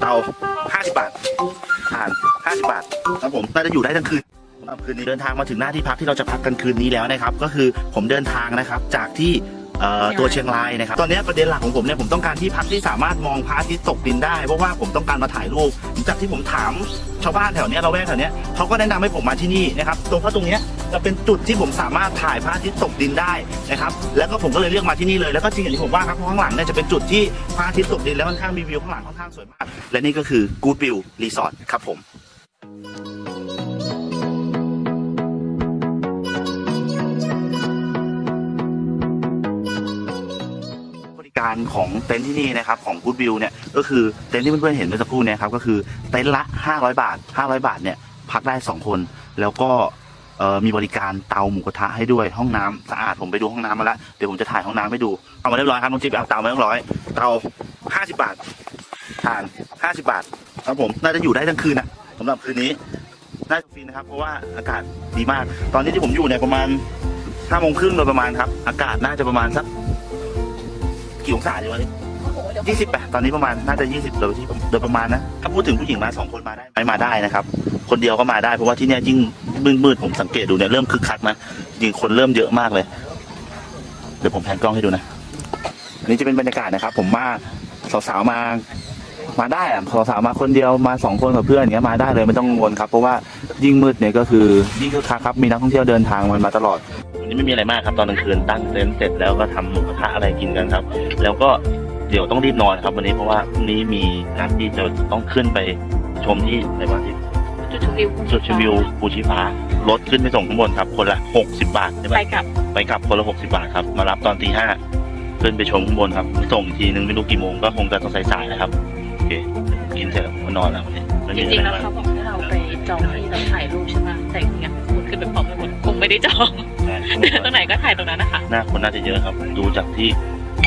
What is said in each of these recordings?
เตา 50 บาทถ่าน 50 บาทครับผมน่าจะอยู่ได้ทั้งคืนสำหรับคืนนี้เดินทางมาถึงหน้าที่พักที่เราจะพักกันคืนนี้แล้วนะครับ ก็คือผมเดินทางนะครับจากที่ ตัวเชียงรายนะครับ ตอนนี้ประเด็นหลักของผมเนี่ยผมต้องการที่พักที่สามารถมองพระอาทิตย์ตกดินได้ เพราะว่าผมต้องการมาถ่ายรูป จากที่ผมถามชาวบ้านแถวเนี้ยเราแวกแถวเนี้ยเขาก็แนะนำให้ผมมาที่นี่นะครับ ตรงเพราะตรงเนี้ยจะเป็นจุดที่ผมสามารถถ่ายพระอาทิตย์ตกดินได้นะครับ แล้วก็ผมก็เลยเลือกมาที่นี่เลย แล้วก็จริงอย่างที่ผมว่าครับเพราข้างหลังเนี่ยจะเป็นจุดที่พระอาทิตย์ตกดินแล้วค่อนข้างมีวิวข้างหลังค่อนข้างสวยมาก และนี่ก็คือ Good View Resort ครับผม การของเต็นท์ที่นี่นะครับของ Good View เนี่ยก็คือเต็นท์ที่เพื่อนๆเห็นเมื่อสักครู่เนี่ยครับก็คือเต็นท์ละ 500 บาท 500 บาทเนี่ยพักได้ 2 คน แล้วก็มีบริการเตาหมูกระทะให้ด้วยห้องน้ำสะอาดผมไปดูห้องน้ำมาแล้วเดี๋ยวผมจะถ่ายห้องน้ำให้ดูเอามาเรียบร้อยครับน้องจิ๊บเอาเตามาเรียบร้อยเตา50 บาททาน 50 บาทครับผมน่าจะอยู่ได้ทั้งคืนนะสำหรับคืนนี้น่าจะฟินนะครับเพราะว่าอากาศดีมาก ตอนนี้ที่ผมอยู่เนี่ยประมาณ5โมงครึ่งโดยประมาณครับ อากาศน่าจะประมาณสัก กี่องศาดีวะยี่สิบแปดตอนนี้ประมาณน่าจะยี่สิบโดยที่โดยประมาณนะถ้าพูดถึงผู้หญิงมาสองคนมาได้ไหมมาได้นะครับ คนเดียวก็มาได้เพราะว่าที่เนี่ยยิ่งมืดๆผมสังเกตดูเนี่ยเริ่มคึกคักนะยิงคนเริ่มเยอะมากเลย เดี๋ยวผมแพนกล้องให้ดูนะ อันนี้จะเป็นบรรยากาศนะครับ ผมมาสาวๆมา มาได้อะสาวๆมาคนเดียวมาสองคนกับเพื่อนอย่างเงี้ยมาได้เลยไม่ต้องกังวลครับเพราะว่ายิ่งมืดเนี่ยก็คือยิ่งคึกคักครับมีนักท่องเที่ยวเดินทางมันมาตลอดวันนี้ไม่มีอะไรมากครับตอนกลางคืนตั้งเต็นท์เสร็จแล้วก็ทำหมูกระทะอะไรกินกันครับ แล้วก็เดี๋ยวต้องรีบนอนครับวันนี้เพราะว่าพรุ่งนี้มีนัดที่จะต้องขึ้นไปชมที่ไหนวะที่จุดชมวิวจุดชมวิวภูชีฟ้ารถขึ้นไปส่งข้างบนครับ คนละหกสิบาทใช่ไหมไปกับไปกลับคนละหกสิบาทครับมารับตอนตีห้าขึ้นไปชมข้างบนครับส่งอีกทีนึงไม่รู้กี่โมงก็คงจะต้องสายๆนะครับโอ เคกินเสร็จแล้วผมก็นอนแล้ววันนี้ไม่จมีริงๆอะแล้วไรมากเขาบอกให้เราไปจองที่เราถ่ายรูปใช่ไหมแต่จริงๆอะคุณขึ้นไปพร้อมกันหมดคงไม่ได้จองตรงไหนก็ถ่ายตรงนั้นนะคะหน้าคนน่าจะเยอะครับ ดูจากที่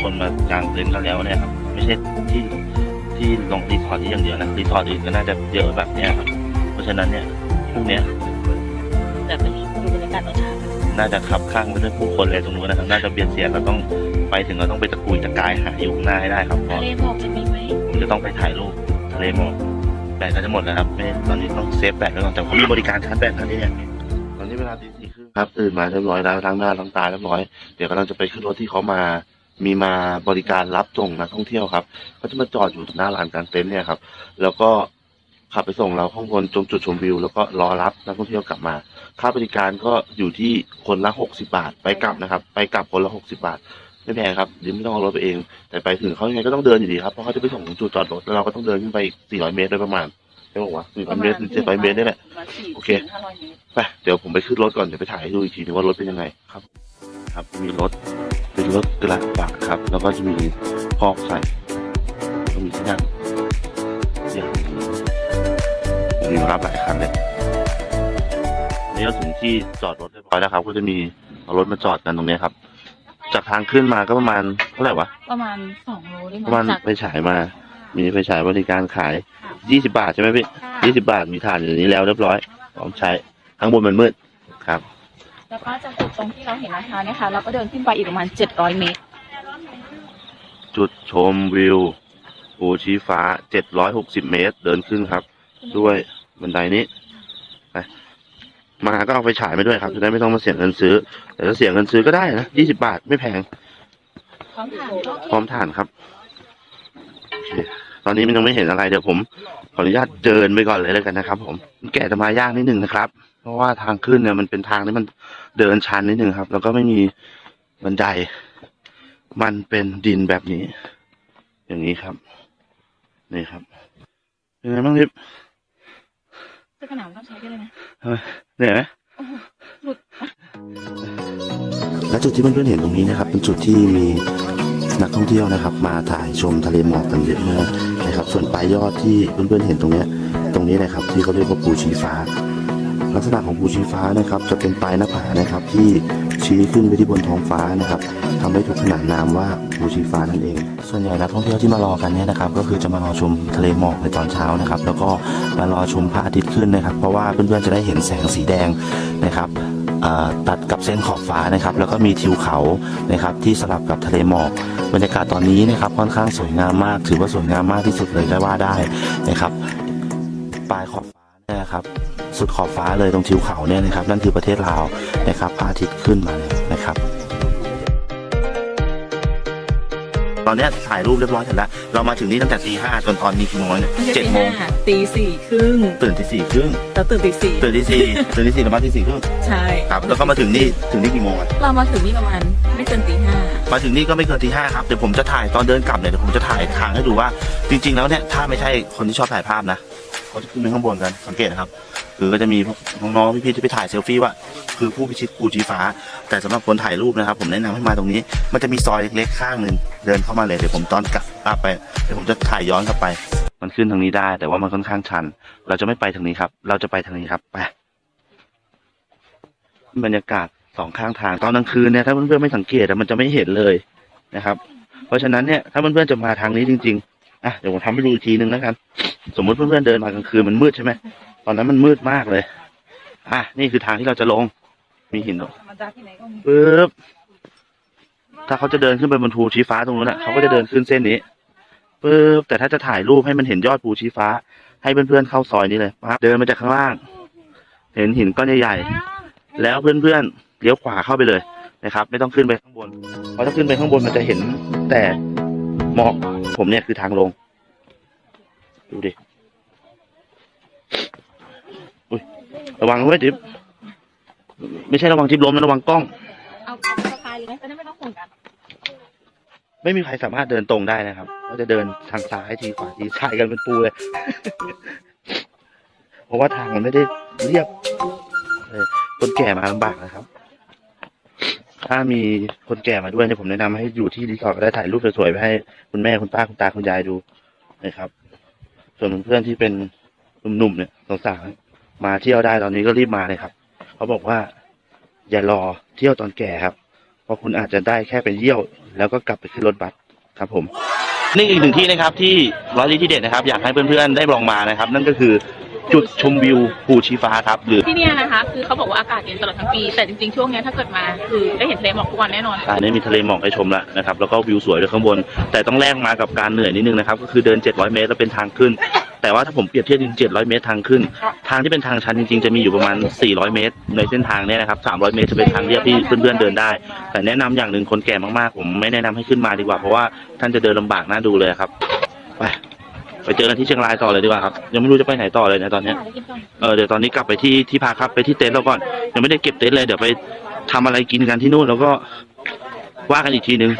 คนมากางเต็นท์กันแล้วเนี่ยครับ ไม่ใช่ที่ที่ลงรีสอร์ทที่อย่างเดียวนะรีสอร์ทอื่นก็น่าจะเยอะแบบเนี้ยครับ เพราะฉะนั้นเนี่ยพวกเนี้ยแต่เป็นดูบรรยากาศตอนเช้าน่าจะขับข้างไปด้วยผู้คนเลยตรงนู้นนะครับ น่าจะเบียดเสียดเราต้องไปถึงเราต้องไปตะกุยตะกายหาอยู่ข้างหน้าให้ได้ครับเพทะราะเลหมอกจะมีไหมผม จะต้องไปถ่ายรูปทะเลหมอกแบตก็จะหมดแล้วครับไม่ตอนนี้ต้องเซฟแบตไว้ก่อนแต่เขามีบริการชาร์จแบตนะที่เนี่ยตอนนี้เวลาตีสี่ครึ่งครับตื่นมาเรียบร้อยแล้วล้างหน้าล้างตาเรียบร้อยเดี๋ยวกำลังจะไปขึ้นรถที่เขามามีมาบริการรับส่งนักท่องเที่ยวครับเขาจะมาจอดอยู่หน้าลานกลางเต็นท์เนี่ยครับ แล้วก็ขับไปส่งเราข้างบนตรงจุดชมวิว แล้วก็รอรับนักท่องเที่ยวกลับมา ค่าบริการก็อยู่ที่คนละหกสิบาท ไปกลับนะครับ ไปกลับคนละหกสิบาท ไม่แพงครับเดี๋ยวไม่ต้องเอารถไปเอง แต่ไปถึงเขายังไงก็ต้องเดินอยู่ดีครับเพราะเขาจะไปส่งถึงจุดจอดรถแล้วเราก็ต้องเดินขึ้นไปอีก400เมตรโดยประมาณใช่ไหมวะ400เมตรหรือ700เมตรนี่แหละโอเคห้าร้อยเมตร ไปเดี๋ยวผมไปขึ้นรถก่อน เดี๋ยวไปถ่ายให้ดูอีกทีนึงว่ารถเป็นยังไงครับ ครับมีรถเป็นรถกระบะครับ แล้วก็จะมีพอกใส่ก็มีที่นั่งอย่างนี้มีมารับหลายคันเลยนี่ก็ถึงที่จอดรถเรียบร้อยแล้วครับ ก็จะมีเอารถมาจอดกันตรงเนี้ยครับ จากทางขึ้นมาก็ประมาณเท่าไหร่วะ ประมาณสองโลได้ไหมประมาณจาก ไปฉายมา มีไปฉายบริการขายยี่สิบาทใช่ไหมพี่ยี่สิบาทมีถ่านอยู่นี้แล้วเรียบร้อยพร้อมใช้ข้างบนมันมืดครับ แล้วก็จากจุดตรงที่เราเห็นนะคะเนี่ยค่ะ เราก็เดินขึ้นไปอีกประมาณเจ็ดร้อยเมตร จุดชมวิวภูชีฟ้าเจ็ดร้อยหกสิบเมตร เดินขึ้นครับ ด้วยบันไดนี้ไป มาก็เอาไปฉายไปด้วยครับ จะได้ไม่ต้องมาเสียเงินซื้อ แต่ถ้าเสียเงินซื้อก็ได้นะยี่สิบาทไม่แพง พร้อมถ่ายก็พร้อมถ่านครับโอเคตอนนี้มันยังไม่เห็นอะไรเดี๋ยวผมขออนุญาตเดินไปก่อนเลยแล้วกันนะครับ ผมแกะจะมายากนิดหนึ่งนะครับ เพราะว่าทางขึ้นเนี่ยมันเป็นทางที่มันเดินชันนิดหนึ่งครับ แล้วก็ไม่มีบันได มันเป็นดินแบบนี้ อย่างนี้ครับ นี่ครับเป็นไงบ้างทิพย์ เสื้อกันหนาวต้องใช้ได้เลยนะเหนื่อยไหมหลุดและจุดที่เพื่อนๆเห็นตรงนี้นะครับ เป็นจุดที่มีนักท่องเที่ยวนะครับ มาถ่ายชมทะเลหมอกกันเยอะมากนะครับ ส่วนปลายยอดที่เพื่อนๆเห็นตรงเนี้ยตรงนี้นะครับ ที่เขาเรียกว่าภูชีฟ้า ลักษณะของภูชีฟ้านะครับ จะเป็นปลายหน้าผานะครับที่ ชี้ขึ้นไปที่บนท้องฟ้านะครับทำให้ถูกขนานนามว่าภูชีฟ้านั่นเอง ส่วนใหญ่นักท่องเที่ยวที่มารอกันเนี่ยนะครับ ก็คือจะมารอชมทะเลหมอกในตอนเช้านะครับ แล้วก็มารอชมพระอาทิตย์ขึ้นนะครับ เพราะว่าเพื่อนๆจะได้เห็นแสงสีแดงนะครับตัดกับเส้นขอบฟ้านะครับ แล้วก็มีทิวเขานะครับที่สลับกับทะเลหมอกบรรยากาศตอนนี้นะครับค่อนข้างสวยงามมาก ถือว่าสวยงามมากที่สุดเลยก็ว่าได้นะครับ ปลายขอบฟ้านะครับ สุดขอบฟ้าเลยตรงทิวเขาเนี่ยนะครับ นั่นคือประเทศลาวนะครับพระอาทิตย์ขึ้นมาเลยนะครับ ตอนเนี้ยถ่ายรูปเรียบร้อยเสร็จแล้ว เรามาถึงนี่ตั้งแต่ตีห้าจนตอนนี้กี่โมงแล้วเนี่ยเจ็ดโมงตีสี่ครึ่งตื่นตีสี่ครึ่งเราตื่นตีสี่ตื่นตีสี่ตื่นตีสี่แล้วมาตีสี่ครึ่งใช่ ครับแล้วก็มาถึงนี่ถึงนี่กี่โมงอะ เรามาถึงนี่ประมาณไม่เกินตีห้ามาถึงนี่ก็ไม่เกินตีห้าครับเดี๋ยวผมจะถ่ายตอนเดินกลับเนี่ยเดี๋ยวผมจะถ่ายทางให้ดูว่า จริง ๆ แล้วเนี่ยถ้าไม่ใช่คนที่ชอบถ่ายภาพนะเขาจะขึ้นไปข้างบนกันสังเกตนะครับ คือก็จะมีน้องๆพี่ๆที่ไปถ่ายเซลฟี่ว่าคือผู้พิชิตภูชีฟ้า แต่สำหรับคนถ่ายรูปนะครับ ผมแนะนำให้มาตรงนี้ มันจะมีซอยเล็กๆข้างหนึ่งเดินเข้ามาเลยเดี๋ยวผมตอนกลับกลับไปเดี๋ยวผมจะถ่ายย้อนกลับไป มันขึ้นทางนี้ได้ แต่ว่ามันค่อนข้างชัน เราจะไม่ไปทางนี้ครับ เราจะไปทางนี้ครับไปบรรยากาศสองข้างทางตอนกลางคืนเนี่ยถ้าเพื่อนๆไม่สังเกตมันจะไม่เห็นเลยนะครับ เพราะฉะนั้นเนี่ยถ้าเพื่อนๆจะมาทางนี้จริง ๆอะเดี๋ยวผมทำให้ดูอีกทีนึงแล้วกัน สมมติเพื่อนๆเดินมากลางคืนมันมืดใช่ไหม ตอนนั้นมันมืดมากเลย อะ นี่คือทางที่เราจะลง มีหินตรงธรรมดาที่ไหนก็มีปึ๊บ ถ้าเขาจะเดินขึ้นไปบนภูชี้ฟ้าตรงนู้นอะ เขาก็จะเดินขึ้นเส้นนี้ปึ๊บ แต่ถ้าจะถ่ายรูปให้มันเห็นยอดภูชี้ฟ้า ให้เพื่อนๆเข้าซอยนี้เลยปั๊บเดินมาจากข้างล่าง เห็นหินก้อนใหญ่ๆ แล้วเพื่อนๆเลี้ยวขวาเข้าไปเลยนะครับ ไม่ต้องขึ้นไปข้างบน เพราะถ้าขึ้นไปข้างบนมันจะเห็นแต่หมอก ผมเนี่ยคือทางลง ดูดิ อุ้ย ระวังไว้ยดิฟไม่ใช่ระวังทิปล้มนะระวังกล้อง เอาเอาสะพายเลยไหมจะได้ไม่ต้องห่วงกัน ไม่มีใครสามารถเดินตรงได้นะครับก็จะเดินทางซ้ายทีขวาทีซ้ายกันเป็นปูเลย เพราะว่าทางมันไม่ได้เรียบเออคนแก่มาลำบากนะครับ ถ้ามีคนแก่มาด้วยเนี่ยผมแนะนำให้อยู่ที่รีสอร์ทก็ได้ถ่ายรูปสวยๆไปให้คุณแม่คุณป้าคุณตาคุณยายดูนะครับ ส่วนเพื่อนๆที่เป็นหนุ่มๆเนี่ยสาวๆ มาเที่ยวได้ตอนนี้ก็รีบมาเลยครับ เขาบอกว่า อย่ารอเที่ยวตอนแก่ครับ เพราะคุณอาจจะได้แค่ไปเยี่ยว แล้วก็กลับไปขึ้นรถบัสครับผม นี่อีกหนึ่งที่นะครับที่ร้อยลีที่เด็ดนะครับ อยากให้เพื่อนๆได้ลองมานะครับ นั่นก็คือจุดชมวิวภูชีฟ้าครับหรือที่เนี่ยนะคะ คือเขาบอกว่าอากาศเย็นตลอดทั้งปี แต่จริงๆ ช่วงเนี้ยถ้าเกิดมา คือได้เห็นทะเลหมอกทุกวันแน่นอนการนี้มีทะเลหมอกให้ชมแล้วนะครับ แล้วก็วิวสวยด้วยข้างบน แต่ต้องแลกมากับการเหนื่อยนิดนึงนะครับ ก็คือเดิน 700 เมตรแล้วเป็นทางขึ้น แต่ว่าถ้าผมเปรียบเทียบจริงๆ700 เมตรทางขึ้น ทางที่เป็นทางชันจริงๆ จะมีอยู่ประมาณ 400 เมตร ในเส้นทางเนี้นะครับ 300 เมตรจะเป็นทางเรียบที่เพื่อนๆเดินได้ แต่แนะนำอย่างหนึ่งคนแก่มากๆ ผมไม่แนะนำให้ขึ้นมาดีกว่า เพราะว่าท่านจะเดินลำบากน่าดูเลยครับ ไป ไปเจอกันที่เชียงรายต่อเลยดีกว่าครับ ยังไม่รู้จะไปไหนต่อเลยนะตอนเนี้ย เออเดี๋ยวตอนนี้กลับไปที่ที่พักครับไปที่เต็นท์เราก่อนยังไม่ได้เก็บเต็นท์เลยเดี๋ยวไปทำอะไรกินกันที่นู่นแล้วก็ว่ากันอีกทีนึง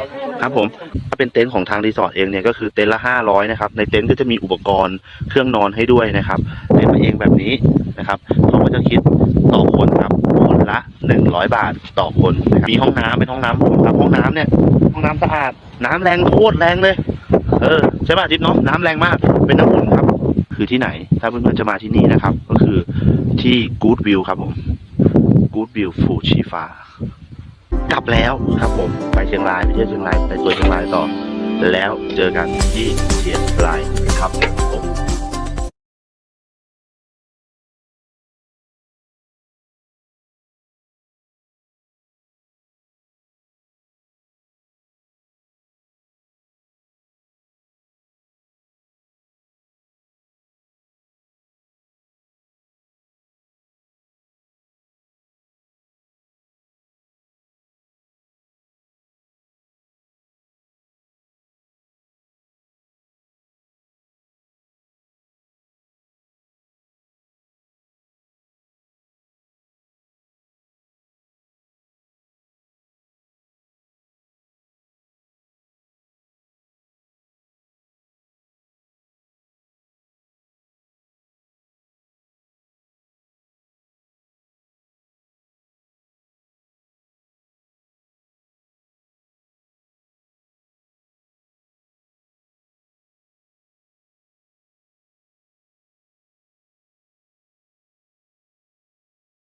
ครับผมถ้าเป็นเต็นท์ของทางรีสอร์ทเองเนี่ยก็คือเต็นท์ละห้าร้อยนะครับในเต็นท์ก็จะมีอุปกรณ์เครื่องนอนให้ด้วยนะครับเป็นมาเองแบบนี้นะครับเขาก็จะคิดต่อคนครับคนละหนึ่งร้อยบาทต่อคนมีห้องน้ำเป็นห้องน้ำผมครับห้องน้ำเนี่ยห้องน้ำสะอาด น้ำแรงโคตรแรงเลย เออใช่ป่ะทิพย์เนาะน้ำแรงมากเป็นน้ำอุ่นครับ คือที่ไหน ถ้าเพื่อนๆจะมาที่นี่นะครับ ก็คือที่ Good View ครับผม Good View ฟูชีฟ้า กลับแล้วครับผมไปเชียงรายไปเที่ยวเชียงรายไปตัวเชียงรายต่อ แล้วเจอกันที่เชียงรายครับผม